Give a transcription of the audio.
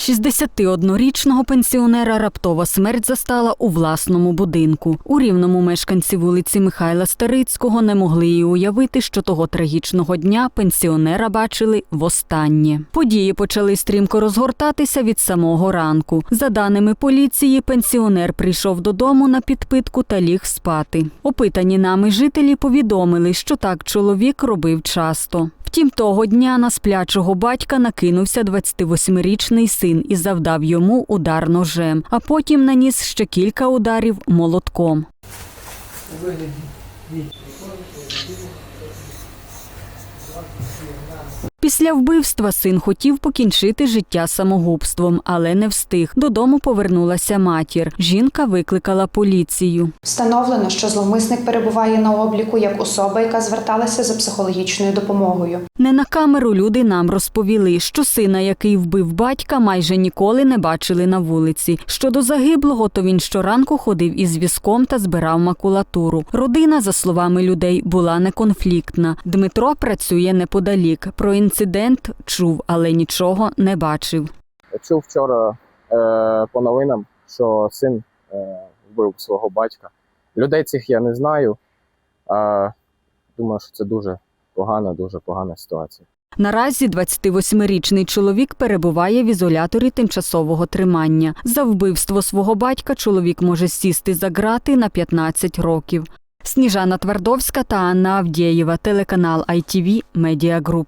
61-річного пенсіонера раптова смерть застала у власному будинку. У рівному мешканці вулиці Михайла Старицького не могли й уявити, що того трагічного дня пенсіонера бачили востаннє. Події почали стрімко розгортатися від самого ранку. За даними поліції, пенсіонер прийшов додому на підпитку та ліг спати. Опитані нами жителі повідомили, що так чоловік робив часто. Втім, того дня на сплячого батька накинувся 28-річний син і завдав йому удар ножем, а потім наніс ще кілька ударів молотком. Після вбивства син хотів покінчити життя самогубством, але не встиг. Додому повернулася матір. Жінка викликала поліцію. Встановлено, що зловмисник перебуває на обліку як особа, яка зверталася за психологічною допомогою. Не на камеру люди нам розповіли, що сина, який вбив батька, майже ніколи не бачили на вулиці. Щодо загиблого, то він щоранку ходив із візком та збирав макулатуру. Родина, за словами людей, була неконфліктна. Дмитро працює неподалік. Про інцидент чув, але нічого не бачив. чув вчора е, по новинам, що син е, вбив свого батька. Людей цих я не знаю. А думаю, що це дуже погана, дуже погана ситуація. Наразі 28-річний чоловік перебуває в ізоляторі тимчасового тримання. За вбивство свого батька чоловік може сісти за ґрати на 15 років. Сніжана Твардовська та Анна Авдєєва, телеканал ITV Media Group.